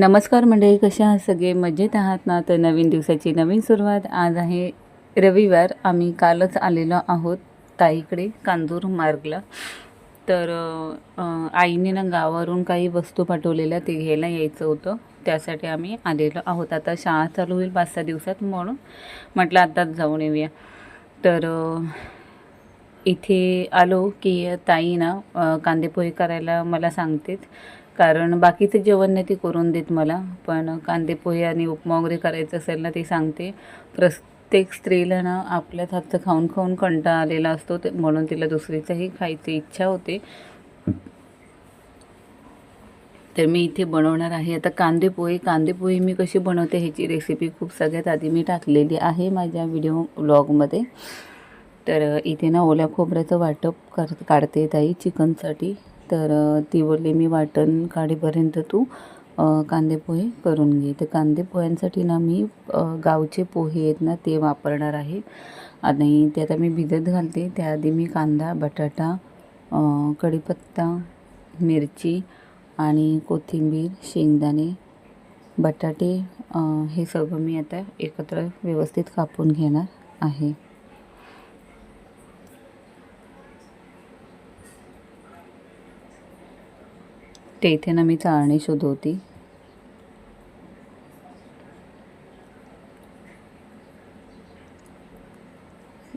नमस्कार मंडळी कशा आहात सगळे? मजेत आहात ना? तर नवीन दिवसाची नवीन सुरुवात. आज आहे रविवार. आम्ही कालच आलेलो आहोत ताईकडे कांदूर मार्गला. तर आईने ना गावावरून काही वस्तू पाठवलेल्या ते घ्यायला यायचं होतं. त्यासाठी आम्ही आलेलो आहोत. आता शाळा चालू होईल पाच सहा दिवसात म्हणून. म्हटलं आत्ताच जाऊन येऊया. तर इथे आलो की ताई ना कांदेपोहे करायला मला सांगतेत. कारण बाकीचं जेवण नाही ती करून देत मला पण कांदेपोहे आणि उपमा वगैरे करायचं असेल ना ती सांगते. प्रत्येक स्त्रीला ना आपल्याच हातचं खाऊन खाऊन कंटाळा आलेला असतो ते म्हणून तिला दुसरीचंही खायची इच्छा होते. तर मी इथे बनवणार आहे. आता कांदेपोहे कांदेपोहे मी कशी बनवते ह्याची रेसिपी खूप सगळ्यात आधी मी टाकलेली आहे माझ्या व्हिडिओ ब्लॉगमध्ये तर इथे ना ओल्या खोबऱ्याचं वाटप कर काढते ताई चिकनसाठी. तर ती बोलली मी वाटण काढेपर्यंत तू कांदेपोहे कांदे पोहे करून घे. तर कांदे पोह्यांसाठी ना मी गावचे पोहे आहेत ना ते वापरणार आहे. आणि ते आता मी भिजत घालते. त्याआधी मी कांदा बटाटा कढीपत्ता मिरची आणि कोथिंबीर शेंगदाणे बटाटे हे सगळं मी आता एकत्र व्यवस्थित कापून घेणार आहे. ते इथे ना मी चाळणी शोधवती.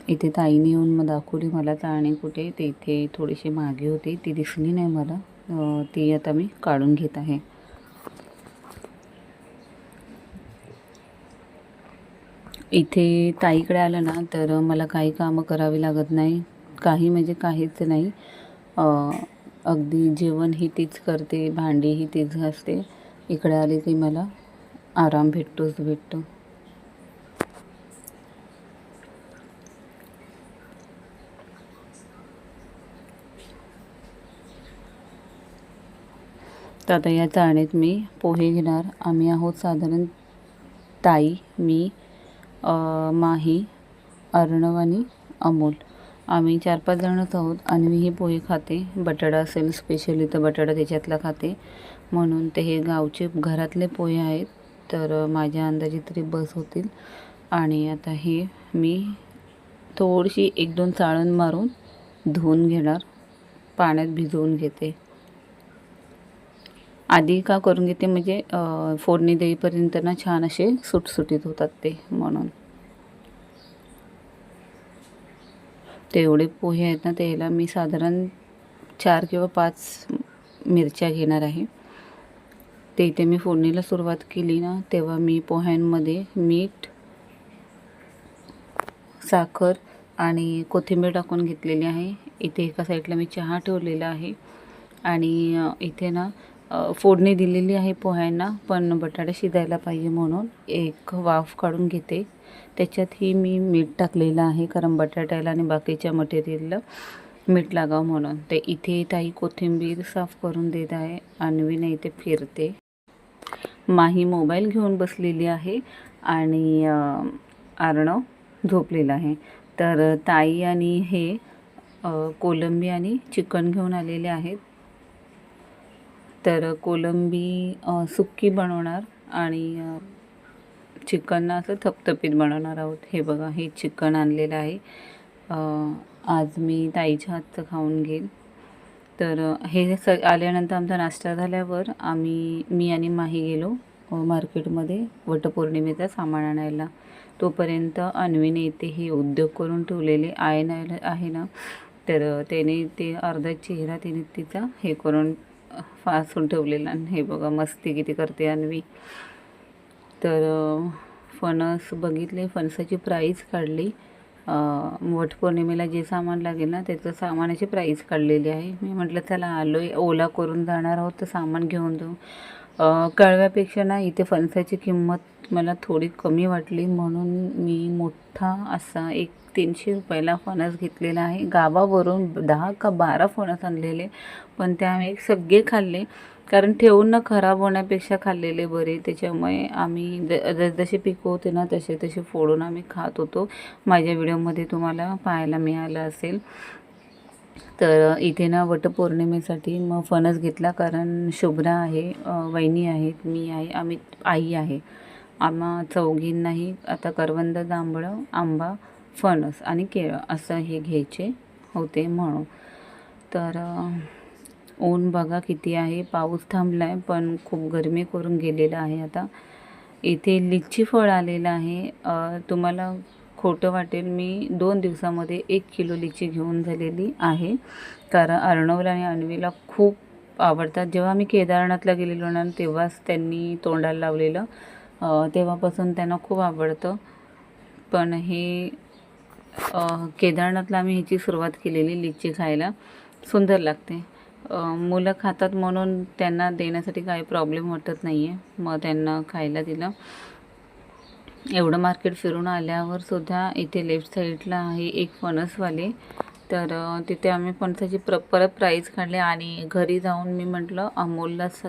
इथे ताईने येऊन मग दाखवली मला चाळणी कुठे ते इथे थोडीशी मागे होती. ती दिसली नाही मला. ती आता मी काढून घेत आहे. इथे ताईकडे आलं ना तर मला काही कामं करावी लागत नाही. काही म्हणजे काहीच नाही. अगदी जेवण ही तीच करते भांडी ही तीच घासते. इकडे आले की मला आराम भेटतोच भेटतो. तर आता या चाळणीत मी पोहे घेणार. आम्ही आहोत साधारण ताई मी माही अर्णव आणि अमोल. आम्ही चार पाच जणच आहोत आणि मी पोहे खाते. बटाटा असेल स्पेशली तर बटाटा त्याच्यातला खाते. म्हणून ते हे गावचे घरातले पोहे आहेत. तर माझ्या अंदाजे तरी बस होतील. आणि आता हे मी थोडीशी एक दोन चाळण मारून धुवून घेणार. पाण्यात भिजवून घेते. आधी का करून घेते? म्हणजे फोडणी देईपर्यंत ना छान असे सुटसुटीत होतात ते. म्हणून. तेवढे पोहे आहेत ना त्याला मी साधारण चार किंवा पाच मिरच्या घेणार आहे. ते इथे मी फोडणीला सुरुवात केली ना तेव्हा मी पोह्यांमध्ये मीठ साखर आणि कोथिंबीर टाकून घेतलेली आहे. इथे एका साईडला मी चहा ठेवलेला आहे. आणि इथे ना फोडणी दिलेली आहे पोह्यांना पण बटाटा शिजायला पाहिजे म्हणून. एक वाफ काढून घेते. त्याच्यातही मी मीठ टाकलेलं आहे कारण बटाट्याला आणि बाकीच्या मटेरियलला मीठ लागावं म्हणून. ते इथे ताई कोथिंबीर साफ करून देत आहे अन्वीने इथे फिरते. माही मोबाईल घेऊन बसलेली आहे आणि अ, आर्णव झोपलेला आहे. तर ताई आणि हे कोलंबी आणि चिकन घेऊन आलेले आहेत. तर कोलंबी सुक्की बनवणार आणि चिकन असं थपथपीत बनवणार आहोत. हे बघा हे चिकन आणलेलं आहे. आज मी ताईच्या हातचं खाऊन घेईन. तर हे स आल्यानंतर आमचा नाश्ता झाल्यावर आम्ही मी आणि माही गेलो मार्केटमध्ये वटपौर्णिमेचा सामान आणायला. तोपर्यंत अन्वीने येते हे उद्योग करून ठेवलेले आहे ना आहे ना तर त्याने ते अर्धा चेहरा तिने तिचा हे करून फासून ठेवलेला आणि हे बघा मस्ती किती करते अन्वी. तर फणस बघितले फणसाची प्राईस काढली. अ, वटपौर्णिमेला जे सामान लागेल ना त्याचं सामानाची प्राईस काढलेली आहे. मी म्हटलं चला आलो आहे ओला करून जाणार आहोत तर सामान घेऊन जाऊ. कळव्यापेक्षा ना इथे फणसाची किंमत मला थोडी कमी वाटली. म्हणून मी मोठा असा एक तीनशे रुपयाला फणस घेतलेला आहे. गावावरून दहा का बारा फणस आणलेले पण ते आम्ही सगळे खाल्ले. कारण ठेवून ना खराब होण्यापेक्षा खाल्लेले बरे. त्याच्यामुळे आम्ही ज जसजसे पिकवते ना तसे तसे फोडून आम्ही खात होतो. माझ्या व्हिडिओमध्ये तुम्हाला पाहायला मिळालं असेल. तर इथे ना वटपौर्णिमेसाठी मग फणस घेतला. कारण शुभ्रा आहे वहिनी आहेत मी आहे आम्ही आई आहे. आम्हा चौघींनाही आता करवंद जांभळं आंबा फणस आणि केळं असं हे घ्यायचे होते म्हणून. तर ऊन बघा किती आहे. पाऊस थांबला आहे पण खूप गरमी करून गेलेला आहे आता. इथे लिच्ची फळ आलेलं आहे. तुम्हाला खोटं वाटेल मी दोन दिवसामध्ये एक किलो लिची घेऊन झालेली आहे. कारण अर्णवला आणि अन्वीला खूप आवडतात. जेव्हा मी केदारनाथला गेलेलो ना तेव्हाच त्यांनी तोंडाला लावलेलं. तेव्हापासून त्यांना खूप आवडतं. पण हे केदारनाथला आम्ही ह्याची सुरुवात केलेली लिची खायला. सुंदर लागते. मुलं खातात म्हणून त्यांना देण्यासाठी काही प्रॉब्लेम वाटत नाही आहे मग त्यांना खायला दिलं. एवढं मार्केट फिरून आल्यावर सुद्धा इथे लेफ्ट साईडला आहे एक फणसवाले तर तिथे आम्ही फणसाची प्र परत प्राईज काढले आणि घरी जाऊन मी म्हटलं अमोलला स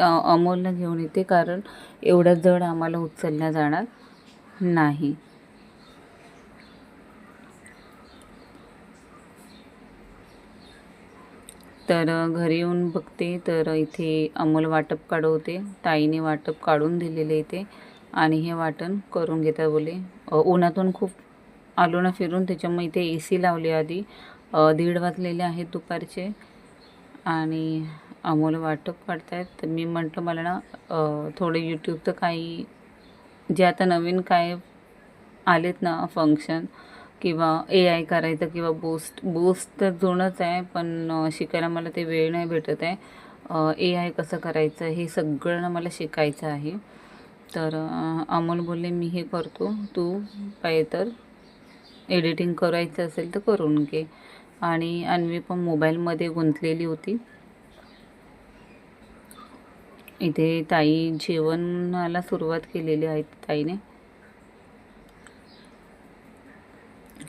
अमोलला घेऊन येते कारण एवढं जड आम्हाला उचलला जाणार नाही. तर घरी येऊन बघते. तर इथे अमोल वाटप काढवते. ताईने वाटप काढून दिलेले इथे. आणि हे वाटण करून घेतात बोले. उन्हातून खूप आलो ना फिरून. त्याच्यामुळे इथे ए सी लावली आधी. दीड वाजलेले आहेत दुपारचे. आणि अमोल वाटप काढतायत. तर मी म्हटलं मला ना थोडे यूट्यूब यूट्यूबचं काही जे आता नवीन काय आलेत ना फंक्शन किंवा ए आय करायचं किंवा बूस्ट बूस्ट तर जुनंच आहे पण शिकायला मला ते वेळ नाही भेटत आहे. ए आय कसं करायचं हे सगळं ना मला शिकायचं आहे. तर अमोल बोलले मी हे करतो. तू पाहिजे तर एडिटिंग करायचं असेल तर करून घे. आणि अन्वी पण मोबाईलमध्ये गुंतलेली होती. इथे ताई जेवणाला सुरुवात केलेली आहे ताईने.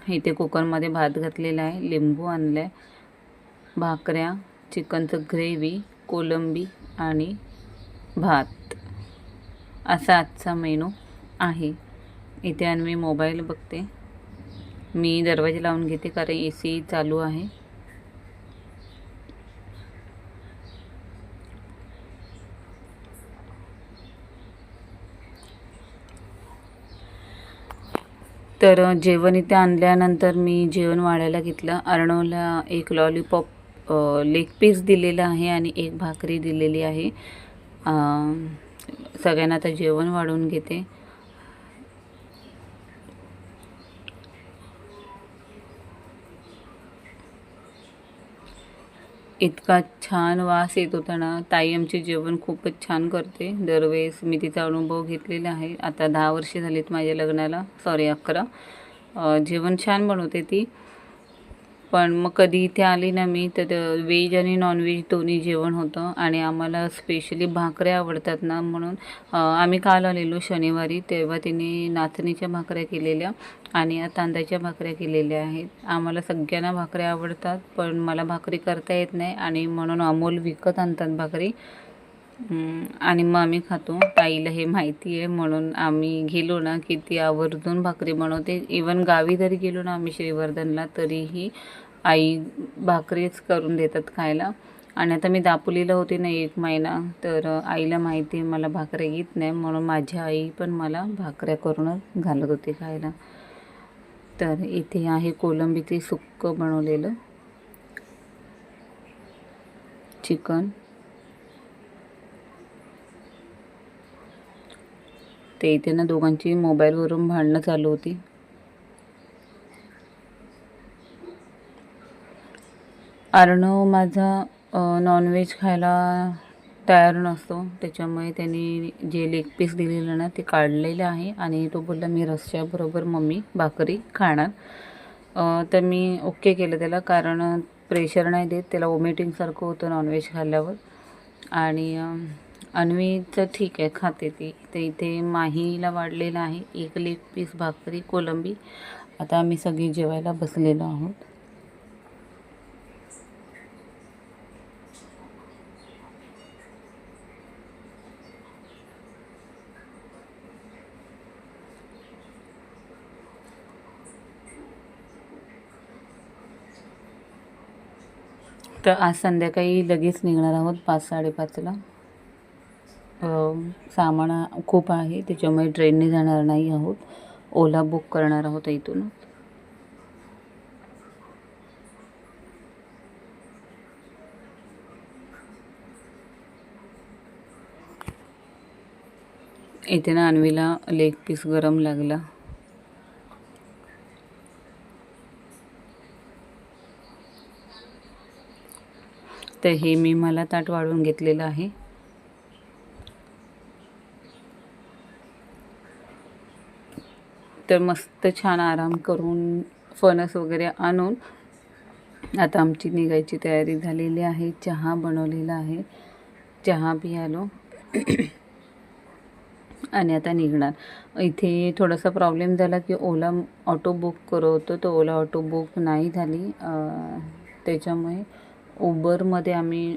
इथे कुकरमध्ये भात घातलेला आहे लिंबू आणलं आहे भाकऱ्या चिकनचं ग्रेव्ही कोलंबी आणि भात. असा आजचा मेनू आहे. इथे आणि मी मोबाईल बघते. मी दरवाजे लावून घेते कारण ए सी चालू आहे. तर जेवण इथे आणल्यानंतर मी जेवण वाढायला घेतलं. अर्णवला एक लॉलीपॉप लेग पीस दिलेला आहे आणि एक भाकरी दिलेली आहे. सगळ्यांना आता जेवण वाढवून घेते. इतका छान वास येत होता ना. ताई आमचे जेवण खूपच छान करते. दरवेळेस मी तिचा अनुभव घेतलेला आहे. आता दहा वर्षे झालीत माझ्या लग्नाला. सॉरी अकरा. जेवण छान बनवते ती. पण मग कधी इथे आली ना मी तर व्हेज आणि नॉनव्हेज दोन्ही जेवण होतं. आणि आम्हाला स्पेशली भाकऱ्या आवडतात ना म्हणून आम्ही काल आलेलो शनिवारी तेव्हा तिने नाचणीच्या भाकऱ्या केलेल्या आणि तांदळाच्या भाकऱ्या केलेल्या आहेत. आम्हाला सगळ्यांना भाकऱ्या आवडतात पण मला भाकरी करता येत नाही आणि म्हणून अमोल विकत आणतात भाकरी. आणि मग आम्ही खातो. ताईला हे माहिती आहे म्हणून आम्ही गेलो ना की ती आवर्जून भाकरी बनवते. इवन गावी जरी गेलो ना आम्ही श्रीवर्धनला तरीही आई भाकरीच करून देतात खायला. आणि आता मी दापोलीला होते ना एक महिना तर आईला माहिती आहे मला भाकऱ्या येत नाही म्हणून माझी आई पण मला भाकऱ्या करूनच घालत होती खायला. तर इथे आहे कोलंबीचे सुक्क बनवलेलं चिकन. ते इथे ना दोघांची मोबाईलवरून भांडणं चालू होती. अर्णव माझा नॉनव्हेज खायला तयार नसतो. त्याच्यामुळे त्यांनी जे लेग पीस दिलेलं ना ते काढलेलं आहे आणि तो बोलला मी रस्त्याबरोबर मम्मी भाकरी खाणार. तर मी ओके केलं त्याला कारण प्रेशर नाही देत. त्याला वॉमिटिंगसारखं होतं नॉनव्हेज खाल्ल्यावर. आणि अन्वी अन्वीचं ठीक आहे खाते ती. तर इथे माहीला वाढलेलं आहे एक लेग पीस भाकरी कोलंबी. आता आम्ही सगळी जेवायला बसलेलो आहोत. तर आज संध्याकाळी लगेच निघणार आहोत पाच साडेपाचला. सामान खूप आहे त्याच्यामुळे ट्रेनने जाणार नाही आहोत. ओला बुक करणार आहोत इथून. इथे ना अन्वीला लेग पीस गरम लागला. तर हे मी मला ताट वाढून घेतलेलं आहे. तर मस्त छान आराम करून फणस वगैरे आणून आता आमची निघायची तयारी झालेली आहे. चहा बनवलेला आहे. चहा पियालो आणि आता निघणार. इथे थोडासा प्रॉब्लेम झाला की ओला ऑटो बुक करत होतो तर ओला ऑटो बुक नाही झाली. त्याच्यामुळे उबरमध्ये आम्ही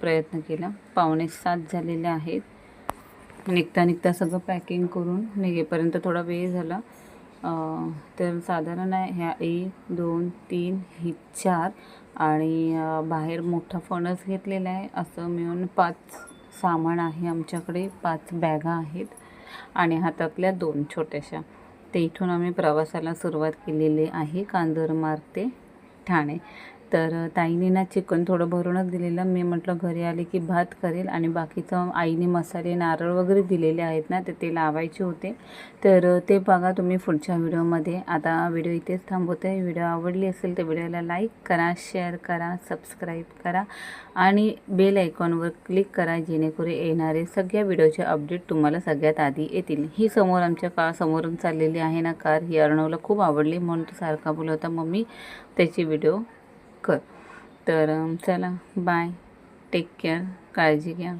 प्रयत्न केला. पावणे सात झालेले आहेत. निघता निघता सगळं पॅकिंग करून निघेपर्यंत थोडा वेळ झाला. तर साधारण आहे ह्या एक दोन तीन ही चार आणि बाहेर मोठा फणस घेतलेला आहे. असं मिळून पाच सामान आहे आमच्याकडे पाच बॅगा आहेत आणि हातातल्या दोन छोट्याशा. ते इथून आम्ही प्रवासाला सुरुवात केलेली आहे कांजूरमार्ग ते ठाणे. तर ताईने ना चिकन थोडं भरूनच दिलेलं. मी म्हटलं घरी आले की भात करेल आणि बाकीचं आईने मसाले नारळ वगैरे दिलेले आहेत ना तर ते लावायचे होते. तर ते बघा तुम्ही पुढच्या व्हिडिओमध्ये. आता व्हिडिओ इथेच थांबवते. व्हिडिओ आवडली असेल तर व्हिडिओला लाईक करा शेअर करा सबस्क्राईब करा आणि बेल आयकॉनवर क्लिक करा जेणेकरून येणारे सगळ्या व्हिडिओचे अपडेट तुम्हाला सगळ्यात आधी येतील. ही समोर आमच्या का समोरून चाललेली आहे ना कार. ही अर्णवला खूप आवडली. म्हणून तो सारखा बोलवता मग मम्मी त्याची व्हिडिओ कर. तर चला बाय टेक केअर काळजी घ्या.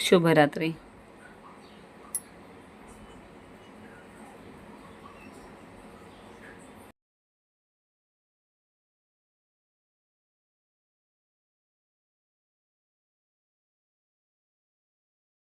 शुभरात्री.